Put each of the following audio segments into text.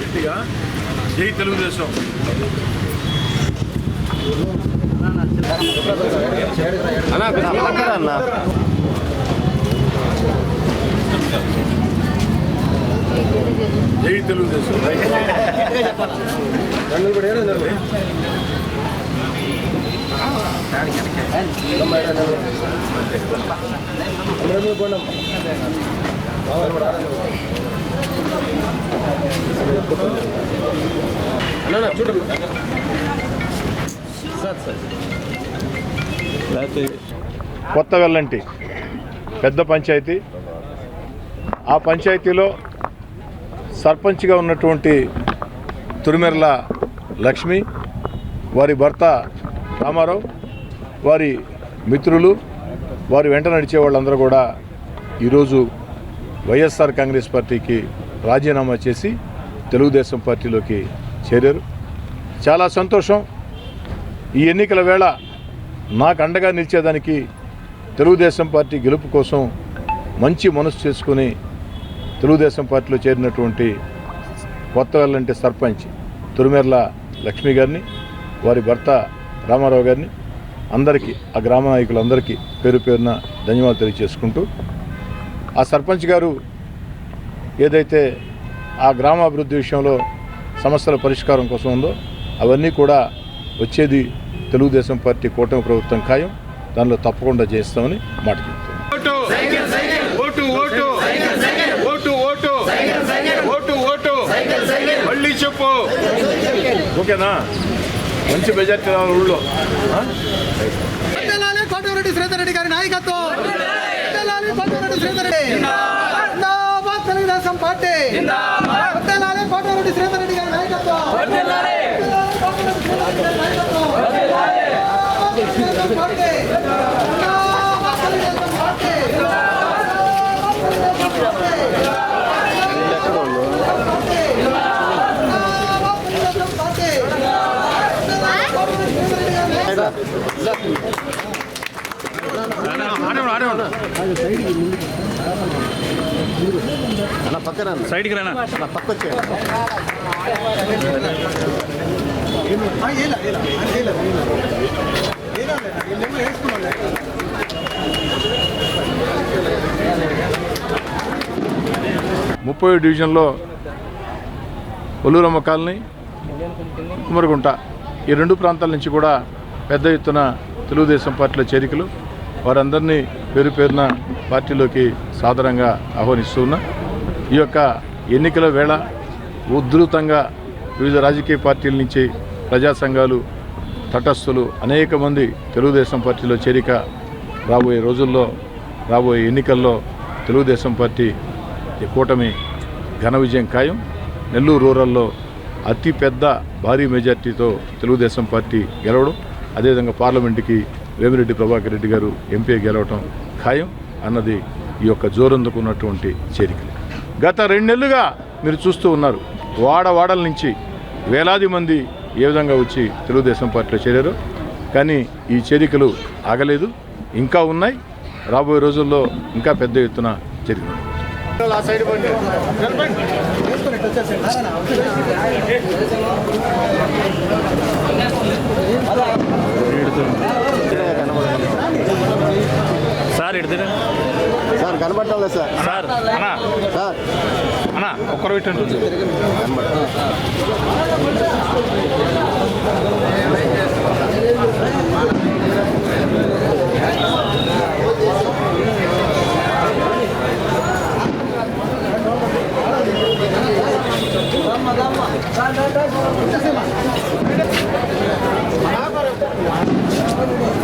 గట్టిగా జై తెలుగుదేశం జై తెలుగుదేశం. కొత్త వెల్లంటి. పెద్ద పంచాయతీ. ఆ పంచాయతీలో సర్పంచ్గా ఉన్నటువంటి తురిమెర్ల లక్ష్మి వారి భర్త రామారావు వారి మిత్రులు వారి వెంట నడిచే వాళ్ళందరూ కూడా ఈరోజు వైఎస్ఆర్ కాంగ్రెస్ పార్టీకి రాజీనామా చేసి తెలుగుదేశం పార్టీలోకి చేరారు. చాలా సంతోషం. ఈ ఎన్నికల వేళ నాకు అండగా నిలిచేదానికి తెలుగుదేశం పార్టీ గెలుపు కోసం మంచి మనసు చేసుకుని తెలుగుదేశం పార్టీలో చేరినటువంటి కొత్త సర్పంచ్ తురుమేర్ల లక్ష్మి గారిని వారి భర్త రామారావు గారిని అందరికీ ఆ గ్రామ నాయకులందరికీ పేరు పేరున ధన్యవాదాలు తెలియజేసుకుంటూ ఆ సర్పంచ్ గారు ఏదైతే ఆ గ్రామాభివృద్ధి విషయంలో సమస్యల పరిష్కారం కోసం ఉందో అవన్నీ కూడా వచ్చేది తెలుగుదేశం పార్టీ కూటమి ప్రభుత్వం ఖాయం. దానిలో తప్పకుండా చేస్తామని మాట చెప్తున్నాను vote vote vote. Vote vote. Vote మళ్ళీ చెప్పు. ఓకేనా? మంచి మెజార్టీ రావాలి ఊళ్ళో. కోటమిరెడ్డి శ్రీధర్ రెడ్డి గారి నాయకత్వం తెల్లాలి కోటమిరెడ్డి శ్రీధర్ రెడ్డి జిందాబాద్ తెలుగుదేశం పార్టీ తెల్లాలి కోటమిరెడ్డి శ్రీధర్ రెడ్డి గారి నాయకత్వం తెల్లాలి కోటమిరెడ్డి శ్రీధర్ రెడ్డి గారి నాయకత్వం జిందాబాద్ తెలుగుదేశం పార్టీ జిందాబాద్ తెలుగుదేశం పార్టీ జిందాబాద్ తెలుగుదేశం పార్టీ జిందాబాద్ తెలుగుదేశం పార్టీ తెల్లాలి కోటమిరెడ్డి శ్రీధర్ రెడ్డి గారి నాయకత్వం సైడ్కి రానా? ముప్పై డివిజన్లో ఒల్లూరమ్మ కాలనీ కుమరగుంట ఈ రెండు ప్రాంతాల నుంచి కూడా పెద్ద ఎత్తున తెలుగుదేశం పార్టీలో చేరికలు. వారందరినీ పేరు పేరున పార్టీలోకి సాధారణంగా ఆహ్వానిస్తున్నా ఈ యొక్క ఎన్నికల వేళ ఉధృతంగా వివిధ రాజకీయ పార్టీల నుంచి ప్రజా సంఘాలు తటస్థులు అనేక మంది తెలుగుదేశం పార్టీలో చేరిక రాబోయే రోజుల్లో రాబోయే ఎన్నికల్లో తెలుగుదేశం పార్టీ ఈ కూటమి ఘన విజయం ఖాయం. నెల్లూరు రూరల్లో అతి పెద్ద భారీ మెజార్టీతో తెలుగుదేశం పార్టీ గెలవడం అదేవిధంగా పార్లమెంటుకి వేమిరెడ్డి ప్రభాకర్ రెడ్డి గారు ఎంపీ గెలవటం ఖాయం. అన్నది ఈ యొక్క జోరందుకున్నటువంటి చేరికలు. గత రెండు నెలలుగా మీరు చూస్తూ ఉన్నారు. వాడ వాడల నుంచి వేలాది మంది ఏ విధంగా వచ్చి తెలుగుదేశం పార్టీలో చేరారు. కానీ ఈ చేరికలు ఆగలేదు. ఇంకా ఉన్నాయి. రాబోయే రోజుల్లో ఇంకా పెద్ద ఎత్తున చేరికలు. సార్ ఇడిదిరు సార్ కనబడటం సార్. సార్ అన్నా. సార్. అన్నా ఒక్కరు పెట్టండి కనబడటం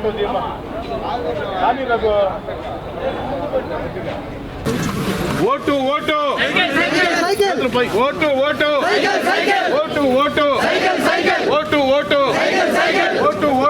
photo vote vote vote vote vote vote vote vote vote